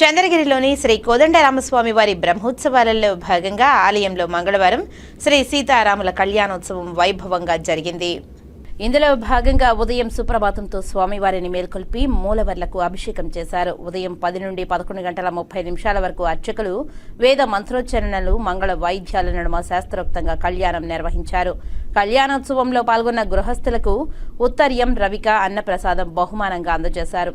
చంద్రగిరిలోని శ్రీ కోదండరామస్వామి వారి బ్రహ్మోత్సవాలలో భాగంగా ఆలయంలో మంగళవారం శ్రీ సీతారాముల కళ్యాణోత్సవం వైభవంగా జరిగింది. ఇందులో భాగంగా ఉదయం సుప్రభాతంతో స్వామివారిని మేల్కొల్పి మూలవర్లకు అభిషేకం చేశారు. ఉదయం పది నుండి పదకొండు గంటల ముప్పై నిమిషాల వరకు అర్చకులు వేద మంత్రోచ్చరణలు మంగళ వాయిద్యాల నడుమ శాస్త్రోక్తంగా కళ్యాణం నిర్వహించారు. కళ్యాణోత్సవంలో పాల్గొన్న గృహస్థులకు ఉత్తర్యం రవిక అన్నప్రసాదం బహుమానంగా అందజేశారు.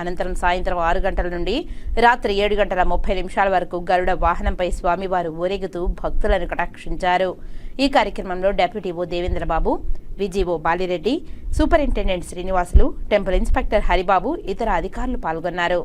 అనంతరం సాయంత్రం ఆరు గంటల నుండి రాత్రి ఏడు గంటల ముప్పై నిమిషాల వరకు గరుడ వాహనంపై స్వామివారు ఊరేగుతూ భక్తులను కటాక్షించారు. ఈ కార్యక్రమంలో deputy O Devendrababu VGO Balireddy superintendent Srinivasulu temple inspector Haribabu ఇతర అధికారులు పాల్గొన్నారు.